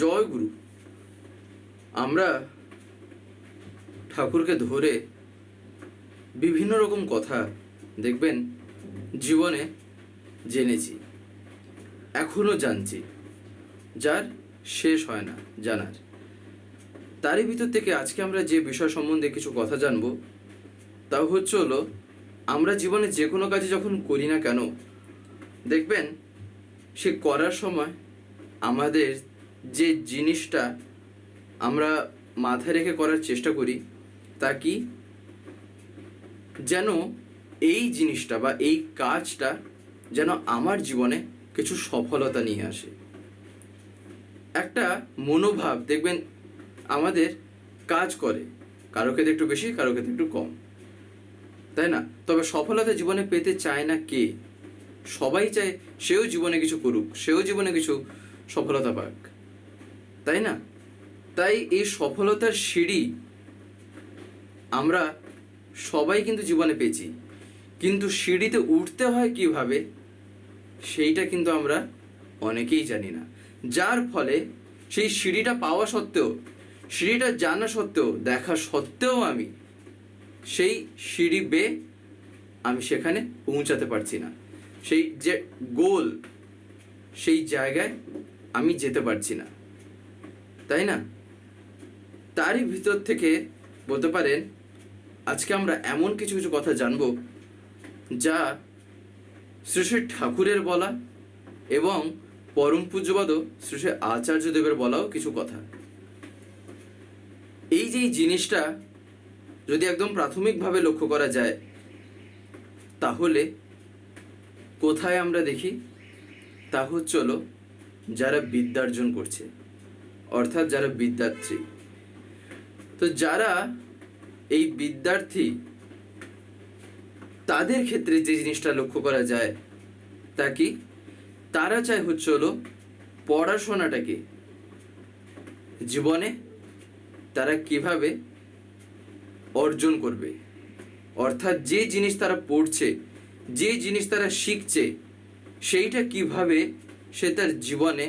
জয় গুরু আমরা ঠাকুরকে ধরে বিভিন্ন রকম কথা দেখবেন জীবনে জেনেছি, এখনও জানছি, যার শেষ হয় না, জানার। তারই ভিতর থেকে আজকে আমরা যে বিষয় সম্বন্ধে কিছু কথা জানব তা হচ্ছে হলো, আমরা জীবনে যে কোনো কাজে যখন করি না কেন, দেখবেন সে করার সময় আমাদের যে জিনিসটা আমরা মাথায় রেখে করার চেষ্টা করি, তা কি? যেন এই জিনিসটা বা এই কাজটা যেন আমার জীবনে কিছু সফলতা নিয়ে আসে। একটা মনোভাব, দেখবেন আমাদের কাজ করে, কারও ক্ষেত্রে একটু বেশি, কারও ক্ষেত্রে একটু কম। তাই না? তবে সফলতা জীবনে পেতে চায় না কে? সবাই চায় সেও জীবনে কিছু করুক, সেও জীবনে কিছু সফলতা পাক। তাই না? তাই এই সফলতার সিঁড়ি আমরা সবাই কিন্তু জীবনে পেয়েছি। কিন্তু সিঁড়িতে উঠতে হয় কীভাবে, সেইটা কিন্তু আমরা অনেকেই জানি না। যার ফলে সেই সিঁড়িটা পাওয়া সত্ত্বেও, সিঁড়িটা জানা সত্ত্বেও, দেখা সত্ত্বেও আমি সেই সিঁড়ি বেয়ে আমি সেখানে পৌঁছাতে পারছি না। সেই যে গোল, সেই জায়গায় আমি যেতে পারছি না। তাই না? তারই ভিতর থেকে বলতে পারেন, আজকে আমরা এমন কিছু কিছু কথা জানব যা শ্রী শ্রী ঠাকুরের বলা এবং পরম পূজ্যবাদ শ্রী শ্রী আচার্যদেবের বলাও কিছু কথা। এই যে জিনিসটা যদি একদম প্রাথমিকভাবে লক্ষ্য করা যায়, তাহলে কোথায় আমরা দেখি? তা হচ্ছে যারা বিদ্যার্জন করছে। অর্থাৎ যারা বিদ্যার্থী। তো যারা এই বিদ্যার্থী, তাদের ক্ষেত্রে যে জিনিসটা লক্ষ্য করা যায় তা কি? তারা চায় হচ্ছে হলো পড়াশোনাটাকে জীবনে তারা কীভাবে অর্জন করবে। অর্থাৎ যে জিনিস তারা পড়ছে, যে জিনিস তারা শিখছে, সেইটা কীভাবে সে তার জীবনে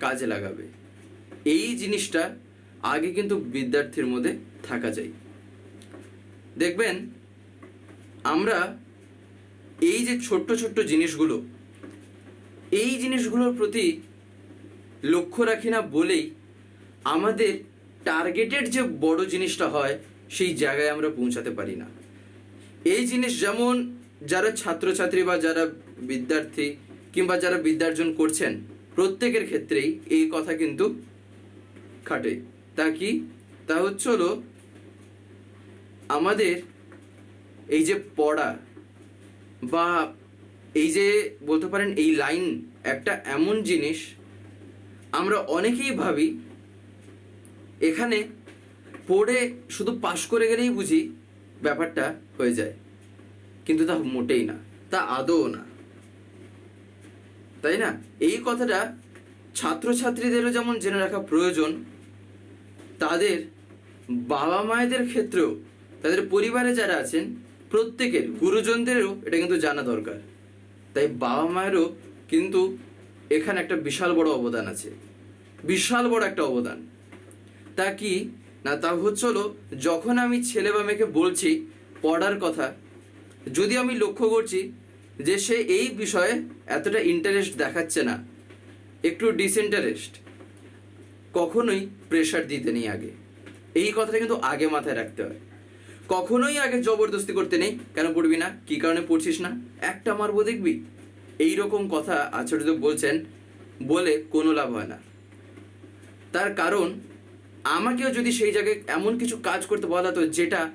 কাজে লাগাবে। এই জিনিসটা আগে কিন্তু বিদ্যার্থীর মধ্যে থাকা যায়। দেখবেন, আমরা এই যে ছোট্ট ছোট্ট জিনিসগুলো, এই জিনিসগুলোর প্রতি লক্ষ্য রাখি না বলেই আমাদের টার্গেটেড যে বড় জিনিসটা হয়, সেই জায়গায় আমরা পৌঁছাতে পারি না। এই জিনিস যেমন যারা ছাত্রছাত্রী বা যারা বিদ্যার্থী কিংবা যারা বিদ্যার্জন করছেন, প্রত্যেকের ক্ষেত্রেই এই কথা কিন্তু খাটে। তা কি? তা হচ্ছে হলো, আমাদের এই যে পড়া বা এই যে বলতে পারেন এই লাইন, একটা এমন জিনিস আমরা অনেকেই ভাবি, এখানে পড়ে শুধু পাশ করে গেলেই বুঝি ব্যাপারটা হয়ে যায়। কিন্তু তা মোটেই না, তা আদৌ না। তাই না? এই কথাটা ছাত্রছাত্রীদেরও যেমন জেনে রাখা প্রয়োজন তাদের বাবা মায়েদের ক্ষেত্রেও, তাদের পরিবারে যারা আছেন, প্রত্যেকের গুরুজনদেরও এটা কিন্তু জানা দরকার। তাই বাবা মায়েরও কিন্তু এখানে একটা বিশাল বড় অবদান আছে। বিশাল বড় একটা অবদান। তা কি? না, তা হচ্ছে হলো, যখন আমি ছেলে বা মেয়েকে বলছি, পড়ার কথা, যদি আমি লক্ষ্য করছি যে সে এই বিষয়ে এতটা ইন্টারেস্ট দেখাচ্ছে না, একটু ডিসইন্টারেস্ট কখনোই প্রেশার দিতে নেই আগে। এই কথাটা কিন্তু আগে মাথায় রাখতে হয়। কখনোই আগে জবরদস্তি করতে নেই। কেন পড়বি না? কি কারণে পড়ছিস না? একটা মারবো দেখবি। এই রকম কথা আচার্য বলছেন বলে কোনো লাভ হয় না। তার কারণ, আমাকেও যদি সেই জায়গায় এমন কিছু কাজ করতে বলা হতো যেটা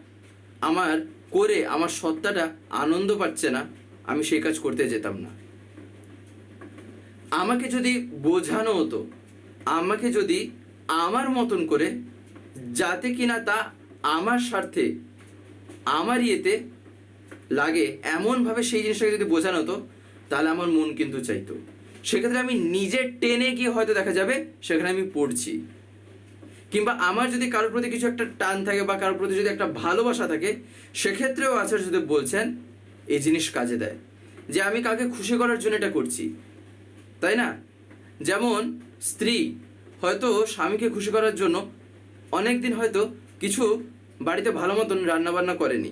আমার করে, আমার সত্তাটা আনন্দ পাচ্ছে না, আমি সেই কাজ করতে যেতাম না। আমাকে যদি বোঝানো হতো আমাকে যদি আমার মতন করে যাতে কিনা তা আমার স্বার্থে, আমার ইয়েতে লাগে এমনভাবে সেই জিনিসটাকে যদি বোঝানো হতো, তাহলে আমার মন কিন্তু চাইতো। সেক্ষেত্রে আমি নিজে টেনে গিয়ে হয়তো দেখা যাবে সেখানে আমি পড়ছি। কিংবা আমার যদি কারোর প্রতি কিছু একটা টান থাকে বা কারোর প্রতি যদি একটা ভালোবাসা থাকে, সেক্ষেত্রেও আচার্য যদি বলছেন, এই জিনিস কাজে দেয়। যে আমি কাকে খুশি করার জন্য এটা করছি। তাই না? যেমন স্ত্রী হয়তো স্বামীকে খুশি করার জন্য অনেক দিন হয়তো কিছু বাড়িতে ভালো মতন রান্নাবান্না করেনি।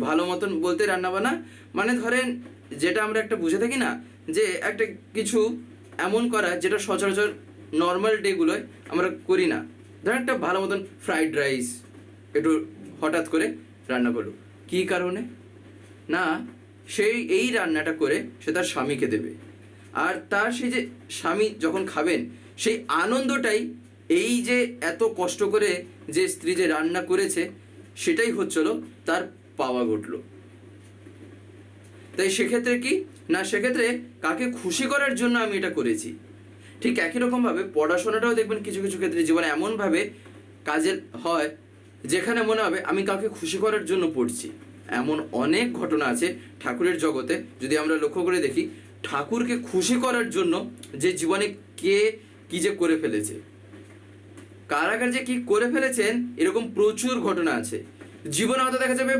ভালো মতন বলতে রান্নাবান্না মানে ধরেন যেটা আমরা একটা বুঝে থাকি না যে একটা কিছু এমন করা যেটা সচরাচর নর্মাল ডেগুলোয় আমরা করি না। ধরেন একটা ভালো মতন ফ্রাইড রাইস একটু হঠাৎ করে রান্না করল। কী কারণে? না, সেই এই রান্নাটা করে সে তার স্বামীকে দেবে। আর তার সেই যে স্বামী যখন খাবেন সেই আনন্দটাই এই যে এত কষ্ট করে যে স্ত্রী যে রান্না করেছে, সেটাই হচ্ছিল তার পাওয়া ঘটলো। তাই সেক্ষেত্রে কি? না, সেক্ষেত্রে কাকে খুশি করার জন্য আমি এটা করেছি। ঠিক একই রকমভাবে পড়াশোনাটাও দেখবেন কিছু কিছু ক্ষেত্রে জীবনে এমনভাবে কাজের হয়, যেখানে মনে হবে আমি কাউকে খুশি করার জন্য পড়ছি। এমন অনেক ঘটনা আছে ঠাকুরের জগতে। যদি আমরা লক্ষ্য করে দেখি, ঠাকুরকে খুশি করার জন্য যে জীবনে কে কি যে করে ফেলেছে? কারাগার যে কি করে ফেলেছেন, এরকম প্রচুর ঘটনা আছে। জীবনে হয়তো দেখা যাবে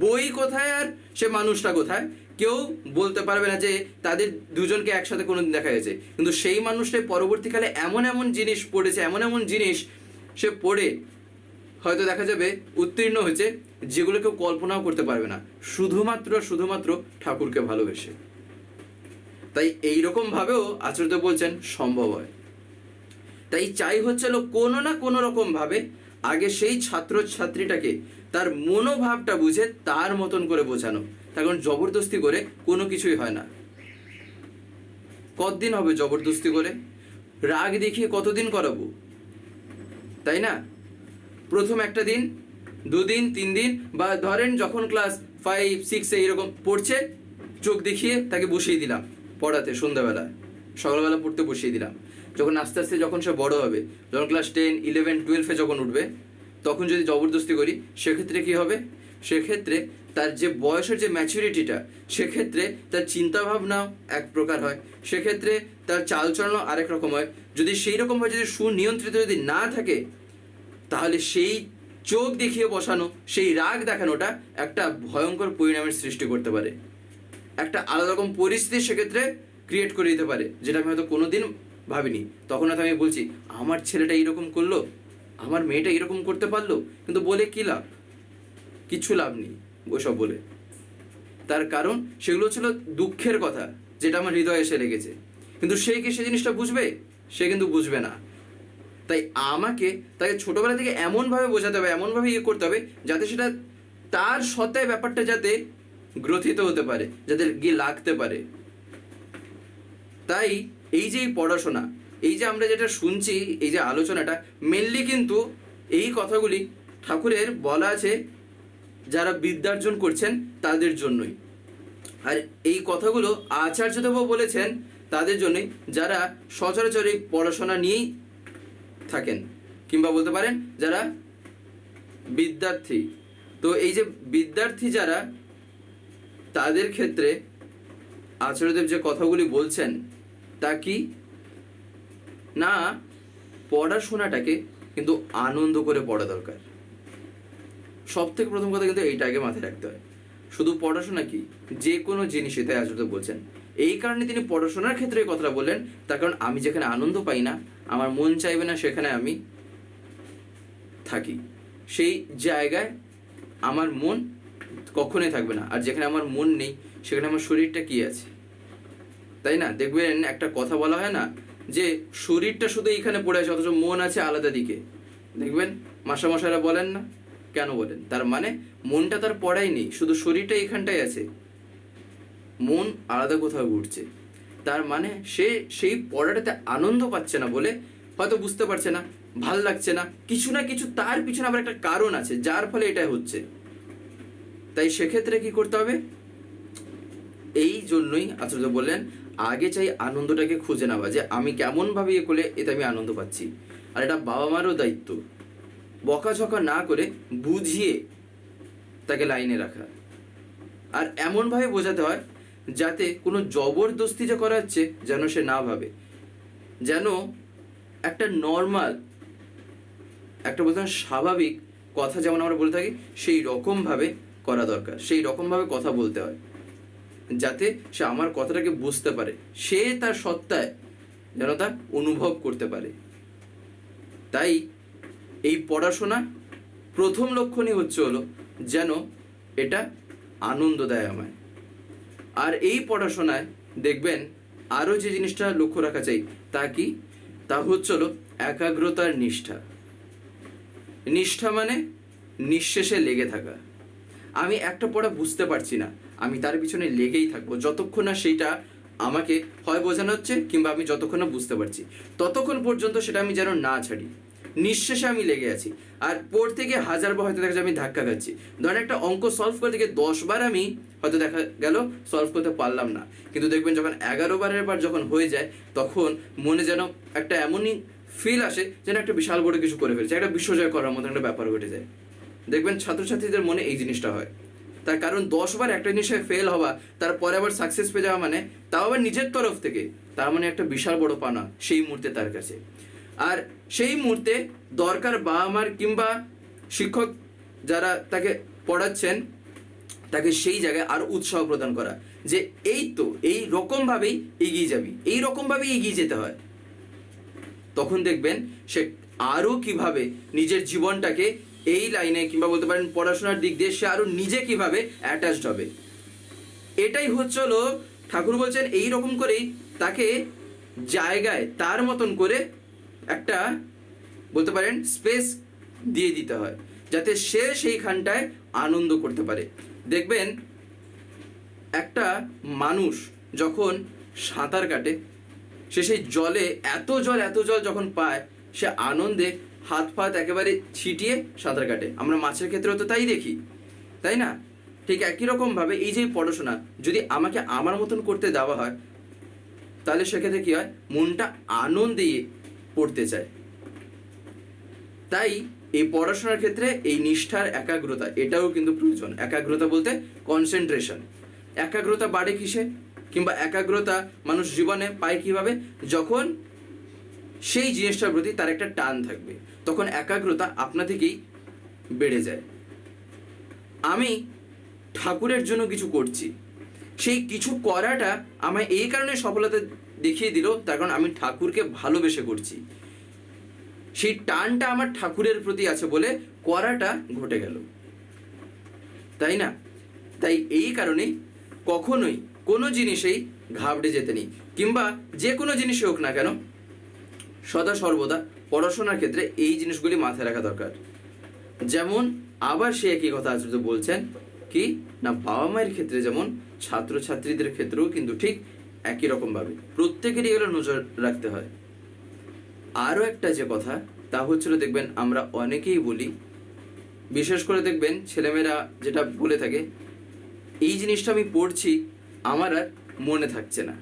বই কোথায় আর সে মানুষটা কোথায়? কেউ বলতে পারবে না যে তাদের দুজনকে একসাথে কোনোদিন দেখা গেছে কিন্তু সেই মানুষটাই পরবর্তীকালে এমন এমন জিনিস পড়েছে, এমন এমন জিনিস সে পড়ে হয়তো দেখা যাবে উত্তীর্ণ হয়েছে, যেগুলো কেউ কল্পনাও করতে পারবে না। শুধুমাত্র শুধুমাত্র ঠাকুরকে ভালোবেসে। তাই এইরকম ভাবেও আচার্য বলছেন, সম্ভব হয়। তাই চাই হচ্ছিল কোনো না কোনো রকম ভাবে আগে সেই ছাত্র ছাত্রীটাকে তার মনোভাবটা বুঝে তার মতন করে বোঝানো। তার কারণ জবরদস্তি করে কোনো কিছুই হয় না। কতদিন হবে জবরদস্তি করে? রাগ দেখিয়ে কতদিন করাবো? তাই না? প্রথম একটা দিন, দুদিন তিন দিন বা ধরেন যখন ক্লাস ফাইভ সিক্সে এরকম পড়ছে, চোখ দেখিয়ে তাকে বসিয়ে দিলাম পড়াতে সন্ধ্যাবেলা সকালবেলা পড়তে বসিয়ে দিলাম। যখন আস্তে আস্তে যখন সে বড় হবে যখন ক্লাস টেন ইলেভেন টুয়েলভে যখন উঠবে, তখন যদি জবরদস্তি করি, সেক্ষেত্রে কি হবে? সেক্ষেত্রে তার যে বয়সের যে ম্যাচুরিটিটা সেক্ষেত্রে তার চিন্তাভাবনাও এক প্রকার হয়। সেক্ষেত্রে তার চালচলনও আরেক রকম হয়। যদি সেই রকমভাবে যদি সুনিয়ন্ত্রিত যদি না থাকে, তাহলে সেই চোখ দেখিয়ে বসানো, সেই রাগ দেখানোটা একটা ভয়ঙ্কর পরিণামের সৃষ্টি করতে পারে। একটা আলাদা রকম পরিস্থিতি সেক্ষেত্রে ক্রিয়েট করে দিতে পারে, যেটা আমি হয়তো কোনোদিন ভাবিনি। তখন হয়তো আমি বলছি, আমার ছেলেটা এইরকম করল, আমার মেয়েটা এরকম করতে পারল, কিন্তু বলে কী লাভ? কিচ্ছু লাভ নেই। ওসব বলে। তার কারণ সেগুলো ছিল দুঃখের কথা, যেটা আমার হৃদয়ে এসে লেগেছে। কিন্তু সে কি সে জিনিসটা বুঝবে? সে কিন্তু বুঝবে না। তাই আমাকে, তাকে ছোটবেলা থেকে এমনভাবে বোঝাতে হবে, এমনভাবে ইয়ে করতে হবে, যাতে সেটা তার সত্ত্বে ব্যাপারটা যাতে গ্রথিত হতে পারে, যাতে গিয়ে লাগতে পারে। তাই এই যে পড়াশোনা, এই যে আমরা যেটা শুনছি, এই যে আলোচনাটা মেনলি কিন্তু এই কথাগুলি ঠাকুরের বলা আছে যারা বিদ্যার্জন করছেন তাদের জন্যই। আর এই কথাগুলো আচার্যদেবও বলেছেন তাদের জন্যই যারা সচরাচর এই পড়াশোনা নিয়েই থাকেন কিংবা বলতে পারেন যারা বিদ্যার্থী তো এই যে বিদ্যার্থী যারা, তাদের ক্ষেত্রে আচার্যদেব যে কথাগুলি বলছেন তা কি? না, পড়াশোনাটাকে কিন্তু আনন্দ করে পড়া দরকার। সব থেকে প্রথম কথা কিন্তু এইটাকে মাথায় রাখতে হয়। শুধু পড়াশোনা কি, যে কোনো জিনিসই তাই আচার্য বলছেন। এই কারণে তিনি পড়াশোনার ক্ষেত্রে কথাটা বললেন, তার কারণ আমি যেখানে আনন্দ পাই না, আমার মন চাইবে না সেখানে আমি থাকি। সেই জায়গায় আমার মন কখনোই থাকবে না। আর যেখানে আমার মন নেই, সেখানে আমার শরীরটা কি আছে? তাই না? দেখবেন একটা কথা বলা হয় না যে শরীরটা শুধু এইখানে পড়ে আছে, অথচ মন আছে আলাদা দিকে। দেখবেন? মাসামশাইরা বলেন না? কেন বলেন? তার মানে মনটা তার পড়াই নেই, শুধু শরীরটা এখানটাই আছে। মন আলাদা কোথাও ঘুরছে। তার মানে সে সেই পড়াটাতে আনন্দ পাচ্ছে না বলে হয়তো বুঝতে পারছে না, ভালো লাগছে না। কিছু না কিছু তার পিছনে আবার একটা কারণ আছে, যার ফলে এটা হচ্ছে। তাই সেক্ষেত্রে কি করতে হবে? এই জন্যই আচার্য বললেন আগে চাই আনন্দটাকে খুঁজে নেওয়া, যে আমি কেমন ভাবে ইয়ে করলে এতে আমি আনন্দ পাচ্ছি। আর এটা বাবা মারও দায়িত্ব। বকাঝকা না করে বুঝিয়ে তাকে লাইনে রাখা। আর এমনভাবে বোঝাতে হয় যাতে কোনো জবরদস্তি যে করা হচ্ছে যেন সে না ভাবে। যেন একটা নর্মাল একটা বলতে স্বাভাবিক কথা যেমন আমরা বলে থাকি, সেই রকমভাবে করা দরকার। সেই রকমভাবে কথা বলতে হয়। যাতে সে আমার কথাটাকে বুঝতে পারে। সে তার সত্তায় যেন তা অনুভব করতে পারে। তাই এই পড়াশোনা প্রথম লক্ষণই হচ্ছে হলো যেন এটা আনন্দ দেয় আমায় আর এই পড়াশোনায় দেখবেন আরও যে জিনিসটা লক্ষ্য রাখা চাই তা কি? তা হচ্ছে হলো একাগ্রতার নিষ্ঠা। নিষ্ঠা মানে নিঃশেষে লেগে থাকা। আমি একটা পড়া বুঝতে পারছি না। আমি তার পিছনে লেগেই থাকব। যতক্ষণ না সেইটা আমাকে হয় বোঝানো হচ্ছে কিংবা আমি যতক্ষণ না বুঝতে পারছি। ততক্ষণ পর্যন্ত সেটা আমি যেন না ছাড়ি। নিঃশেষে আমি লেগে আছি। আর পড়তে গিয়ে হাজার বার হয়তো দেখা যায় আমি ধাক্কা খাচ্ছি। ধরেন একটা অঙ্ক সলভ করতে গিয়ে দশ বার আমি হয়তো দেখা গেল সলভ করতে পারলাম না। কিন্তু দেখবেন যখন এগারো বারের বার যখন হয়ে যায়, তখন মনে যেন একটা এমনই ফিল আসে যেন একটা বিশাল বড় কিছু করে ফেলছে। একটা বিশ্বজয় করার মতো একটা ব্যাপার ঘটে যায়। দেখবেন ছাত্রছাত্রীদের মনে এই জিনিসটা হয়। তার কারণ দশবার একটা জিনিসে ফেল হওয়া, তারপরে আবার সাকসেস পেয়ে যাওয়া মানে তাও আবার নিজের তরফ থেকে। তার মানে একটা বিশাল বড় পানা সেই মুহূর্তে তার কাছে। আর সেই মুহূর্তে দরকার বাবা মার কিংবা শিক্ষক যারা তাকে পড়াচ্ছেন, তাকে সেই জায়গায় আরও উৎসাহ প্রদান করা যে এই তো, এই রকম ভাবেই এগিয়ে যাবি, এই রকম ভাবেই এগিয়ে যেতে হয়। তখন দেখবেন সে আরও কীভাবে নিজের জীবনটাকে এই লাইনে কিংবা বলতে পারেন পড়াশোনার দিক দিয়ে সে আরও নিজে কীভাবে অ্যাটাচড হবে। এটাই হচ্ছে হলো, ঠাকুর বলছেন এই রকম করেই তাকে জায়গায় তার মতন করে একটা বলতে পারেন স্পেস দিয়ে দিতে হয়, যাতে সে সেইখানটায় আনন্দ করতে পারে। দেখবেন একটা মানুষ যখন সাঁতার কাটে, সে সেই জলে এত জল এত জল যখন পায়, সে আনন্দে হাত ফাত একেবারে ছিটিয়ে সাঁতার কাটে। আমরা মাছের ক্ষেত্রেও তো তাই দেখি, তাই না? ঠিক একই রকম ভাবে এই যে পড়াশোনা, যদি আমাকে আমার মতন করতে দেওয়া হয়, তাহলে সেক্ষেত্রে কি হয়? মনটা আনন্দে পড়তে চায়। তাই এই পড়াশোনার ক্ষেত্রে এই নিষ্ঠার একাগ্রতা, এটাও কিন্তু প্রয়োজন। একাগ্রতা বলতে কনসেন্ট্রেশন একাগ্রতা বাড়ে কিসে? কিংবা একাগ্রতা মানুষ জীবনে পায় কীভাবে? যখন সেই জিনিসটার প্রতি তার একটা টান থাকবে। তখন একাগ্রতা আপনা থেকেই বেড়ে যায়। আমি ঠাকুরের জন্য কিছু করছি। সেই কিছু করাটা আমায় এই কারণে সফলতা দেখিয়ে দিল, তার কারণ আমি ঠাকুরকে ভালোবেসে করছি। সেই টানটা আমার ঠাকুরের প্রতি আছে বলে করাটা ঘটে গেল। তাই না? তাই এই কারণে কখনোই কোনো জিনিসেই ঘাবড়ে যেতে নেই, কিংবা যে কোনো জিনিসই হোক না কেন, সদা সর্বদা পড়াশোনার ক্ষেত্রে এই জিনিসগুলি মাথায় রাখা দরকার। যেমন, আবার সে একই কথা আচরিত বলছেন কি, না বাবা মায়ের ক্ষেত্রে যেমন, ছাত্রছাত্রীদের ক্ষেত্রেও কিন্তু ঠিক একই রকম ভাবে প্রত্যেকেরই এগুলো নজর রাখতে হয়। আরও একটা যে কথা, তা হচ্ছিল দেখবেন আমরা অনেকেই বলি, বিশেষ করে দেখবেন ছেলেমেয়েরা যেটা বলে থাকে, এই জিনিসটা আমি পড়ছি, আমার আর মনে থাকছে না।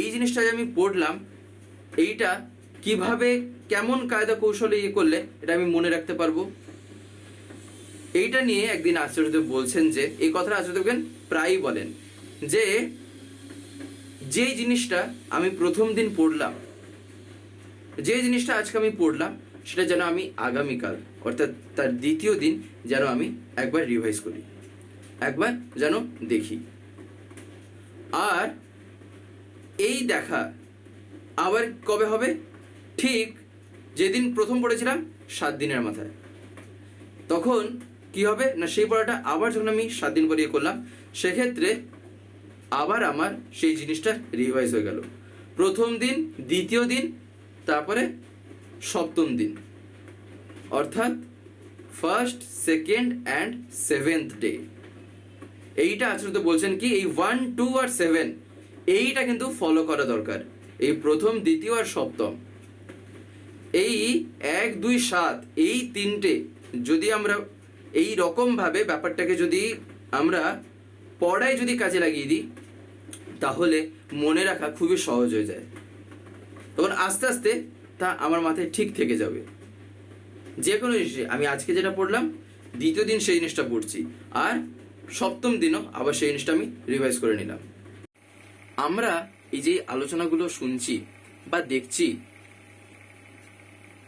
এই জিনিসটা যে আমি পড়লাম, এইটা কীভাবে কেমন কায়দা কৌশলে ইয়ে করলে এটা আমি মনে রাখতে পারব। এইটা নিয়ে একদিন আচার্যদেব বলছেন যে, এই কথাটা আচার্যদেবকেন প্রায়ই বলেন যে যে জিনিসটা আমি প্রথম দিন পড়লাম, যে জিনিসটা আজকে আমি পড়লাম, সেটা যেন আমি আগামীকাল, অর্থাৎ তার দ্বিতীয় দিন যেন আমি একবার রিভাইজ করি, একবার যেন দেখি। আর এই দেখা আবার কবে হবে? ঠিক যেদিন প্রথম পড়েছিলাম, সাত দিনের মাথায়। তখন কি হবে? না, সেই পড়াটা আবার যখন আমি সাত দিন পরে ইয়ে করলাম, সেক্ষেত্রে আবার আমার সেই জিনিসটা রিভাইজ হয়ে গেল। প্রথম দিন, দ্বিতীয় দিন, তারপরে সপ্তম দিন। অর্থাৎ first second and seventh day এইটা আসলে তো বলছেন কি, এই ওয়ান টু আর সেভেন এইটা কিন্তু ফলো করা দরকার। এই প্রথম, দ্বিতীয় আর সপ্তম। এই এক, দুই, সাত, এই তিনটে যদি আমরা এই রকম ভাবে ব্যাপারটাকে যদি আমরা পড়ায় যদি কাজে লাগিয়ে দিই, তাহলে মনে রাখা খুবই সহজ হয়ে যায়। তখন আস্তে আস্তে তা আমার মাথায় ঠিক থেকে যাবে। যে কোনো জিনিসে, আমি আজকে যেটা পড়লাম, দ্বিতীয় দিন সেই জিনিসটা পড়ছি, আর সপ্তম দিনও আবার সেই জিনিসটা আমি রিভাইজ করে নিলাম। আমরা এই যে আলোচনাগুলো শুনছি বা দেখছি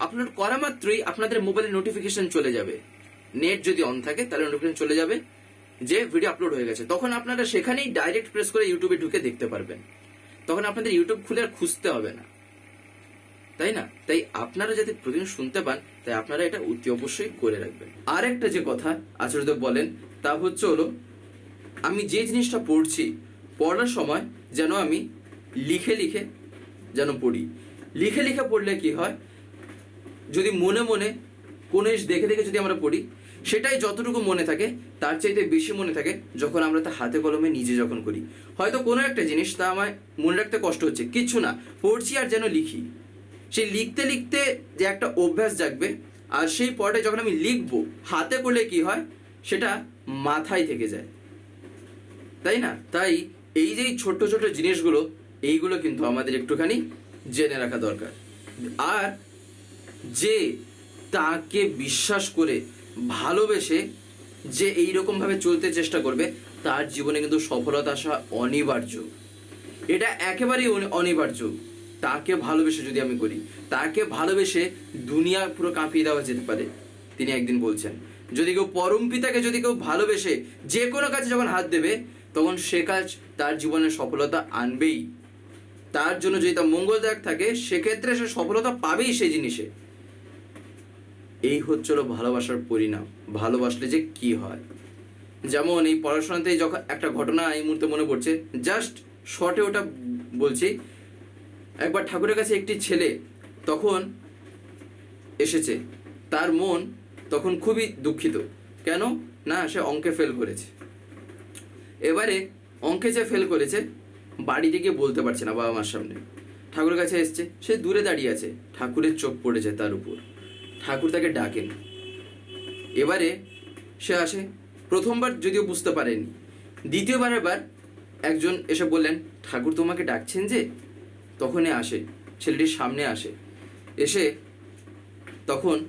আপলোড করা মাত্রই আপনাদের মোবাইলে নোটিফিকেশন চলে যাবে। নেট যদি অন থাকে, তাহলে নোটিফিকেশন চলে যাবে যে ভিডিও আপলোড হয়ে গেছে। তখন আপনারা সেখানেই ডাইরেক্ট প্রেস করে ইউটিউবে ঢুকে দেখতে পারবেন। তখন আপনাদের ইউটিউব খুলে আর খুঁজতে হবে না। তাই না? তাই আপনারা যাতে প্রতিদিন শুনতে পান, তাই আপনারা এটা অতি অবশ্যই করে রাখবেন। আর একটা যে কথা আচার্যদেব বলেন, তা হচ্ছে হলো, আমি যে জিনিসটা পড়ছি, পড়ার সময় যেন আমি লিখে লিখে যেন পড়ি। লিখে লিখে পড়লে কি হয়? যদি মনে মনে কোনো জিনিস দেখে দেখে যদি আমরা পড়ি, সেটাই যতটুকু মনে থাকে, তার চাইতে বেশি মনে থাকে যখন আমরা তা হাতে কলমে নিজে যখন করি। হয়তো কোনো একটা জিনিস তা আমায় মনে রাখতে কষ্ট হচ্ছে, কিচ্ছু না। পড়ছি আর যেন লিখি। সেই লিখতে লিখতে যে একটা অভ্যাস জাগবে, আর সেই পড়াটা যখন আমি লিখব, হাতে করলে কি হয়? সেটা মাথায় থেকে যায়। তাই না? তাই এই যে ছোট্ট ছোট জিনিসগুলো, এইগুলো কিন্তু আমাদের একটুখানি জেনে রাখা দরকার। আর যে তাকে বিশ্বাস করে, ভালোবেসে যে এইরকম ভাবে চলতে চেষ্টা করবে, তার জীবনে কিন্তু সফলতা আসা অনিবার্য। এটা একেবারেই অনিবার্য। তাকে ভালোবেসে যদি আমি করি, তাকে ভালোবেসে দুনিয়া পুরো কাঁপিয়ে দেওয়া যেতে পারে, তিনি একদিন বলছেন। যদি কেউ পরম পিতাকে যদি কেউ ভালোবেসে যে কোনো কাজে যখন হাত দেবে, তখন সে কাজ তার জীবনে সফলতা আনবেই। তার জন্য যদি তার মঙ্গলদায়ক থাকে, সেক্ষেত্রে সে সফলতা পাবেই সেই জিনিসে। এই হচ্ছিল ভালোবাসার পরিণাম, ভালোবাসলে যে কি হয়? যেমন এই পড়াশোনাতে যখন একটা ঘটনা এই মুহূর্তে মনে পড়ছে জাস্ট শর্টে ওটা বলছি, একবার ঠাকুরের কাছে একটি ছেলে তখন এসেছে, তার মন তখন খুবই দুঃখিত। কেন? না, সে অঙ্কে ফেল করেছে। এবারে অঙ্কে যে ফেল করেছে বাড়িতে গিয়ে বলতে পারছে না বাবা মার সামনে। ঠাকুরের কাছে এসছে, সে দূরে দাঁড়িয়ে আছে, ঠাকুরের চোখ পড়েছে তার উপর। ঠাকুর তাকে ডাকেন। এবারে সে আসে। প্রথমবার যদিও বুঝতে পারেনি। দ্বিতীয়বারের বার একজন এসে বললেন, ঠাকুর তোমাকে ডাকছেন যে? তখনই আসে। ছেলেটির সামনে আসে। এসে তখন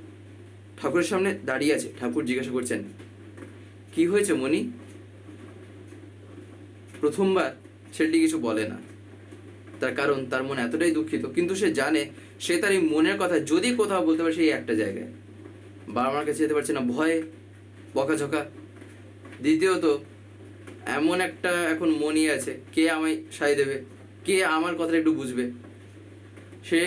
ঠাকুরের সামনে দাঁড়িয়ে আছে। ঠাকুর জিজ্ঞাসা করছেন, কি হয়েছে মণি? প্রথমবার ছেলেটি কিছু বলে না। তার কারণ, তার মন এতটাই দুঃখিত। কিন্তু সে জানে সে তার এই মনের কথা যদি কোথাও বলতে পারে, সেই একটা জায়গায়। বাবা মার কাছে যেতে পারছে না, ভয়ে, বকাঝকা। দ্বিতীয়ত, এমন একটা এখন মনই আছে, কে আমায় সাই দেবে, কে আমার কথাটা একটু বুঝবে। সে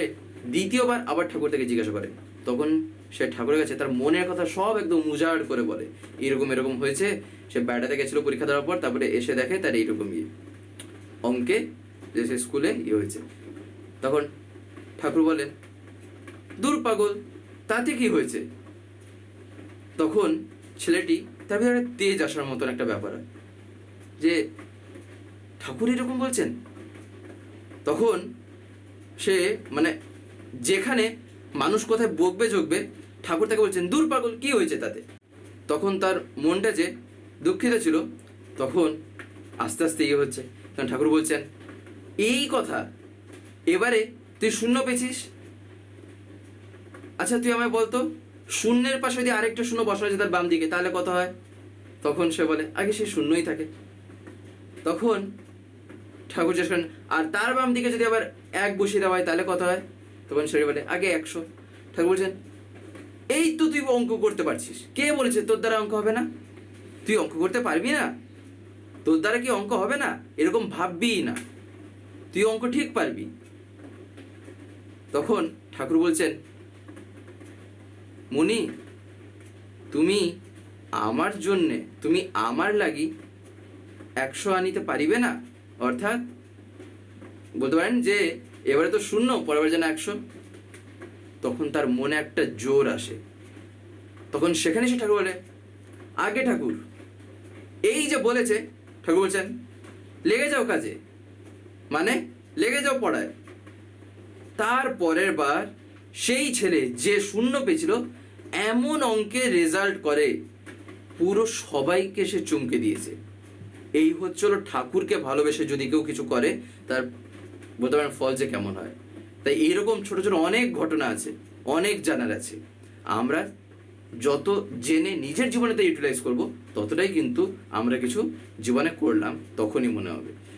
দ্বিতীয়বার আবার ঠাকুর থেকে জিজ্ঞাসা করে। তখন সে ঠাকুরের কাছে তার মনের কথা সব একদম উজাড় করে বলে। এরকম এরকম হয়েছে, সে বেড়াতে গেছিল পরীক্ষা দেওয়ার পর, তারপরে এসে দেখে তার এইরকম ইয়ে অঙ্কে, যে সে স্কুলে ইয়ে হয়েছে। তখন ঠাকুর বলেন, দূর পাগল, তাতে কি হয়েছে? তখন ছেলেটি তার ভিতরে তেজ আসার মতন একটা ব্যাপার হয়, যে ঠাকুর এরকম বলছেন। তখন সে মানে যেখানে মানুষ কোথায় বকবে জগবে ঠাকুর তাকে বলছেন, দূর পাগল, কি হয়েছে তাতে? তখন তার মনটা যে দুঃখিত ছিল, তখন আস্তে আস্তে ইয়ে হচ্ছে। কারণ ঠাকুর বলছেন, এই কথা, এবারে তুই শূন্য পেয়েছিস? আচ্ছা তুই আমায় বলতো, শূন্যের পাশে যদি আরেকটা শূন্য বসা হয়েছে তার বাম দিকে, তাহলে কত হয়? তখন সে বলে, আগে সে শূন্যই থাকে। তখন ঠাকুর জিজ্ঞেস করেন, আর তার বাম দিকে যদি আবার এক বসিয়ে দেওয়া হয়, তাহলে কত হয়? তখন সে বলে, আগে একশো। ঠাকুর বলছেন, এই তো তুই অঙ্ক করতে পারছিস। কে বলেছে তোর দ্বারা অঙ্ক হবে না? তুই অঙ্ক করতে পারবি না? তোর দ্বারা কি অঙ্ক হবে না? এরকম ভাববিই না। তুই অঙ্ক ঠিক পারবি। তখন ঠাকুর বলছেন, মুনি, তুমি আমার জন্যে, তুমি আমার লাগি একশো আনিতে পারিবে না? অর্থাৎ বলতে পারেন যে, এবারে তো শূন্য, পরের যেন একশো। তখন তার মনে একটা জোর আসে। তখন সেখানে সে ঠাকুর বলে, আগে ঠাকুর, এই যে বলেছে, ঠাকুর বলছেন, লেগে যাও কাজে। মানে লেগে যাও পড়ায়। তার পরের বার সেই ছেলে যে শূন্য পেয়েছিল, এমন অঙ্কের রেজাল্ট করে। পুরো সবাইকে সে চমকে দিয়েছে। এই হচ্ছিল ঠাকুরকে ভালোবেসে যদি কেউ কিছু করে, তার বলতে পারেন ফল যে কেমন হয়। তাই এইরকম ছোট ছোট অনেক ঘটনা আছে, অনেক জানার আছে। আমরা যত জেনে নিজের জীবনেতে ইউটিলাইজ করব, ততটাই কিন্তু আমরা কিছু জীবনে করলাম, তখনই মনে হবে।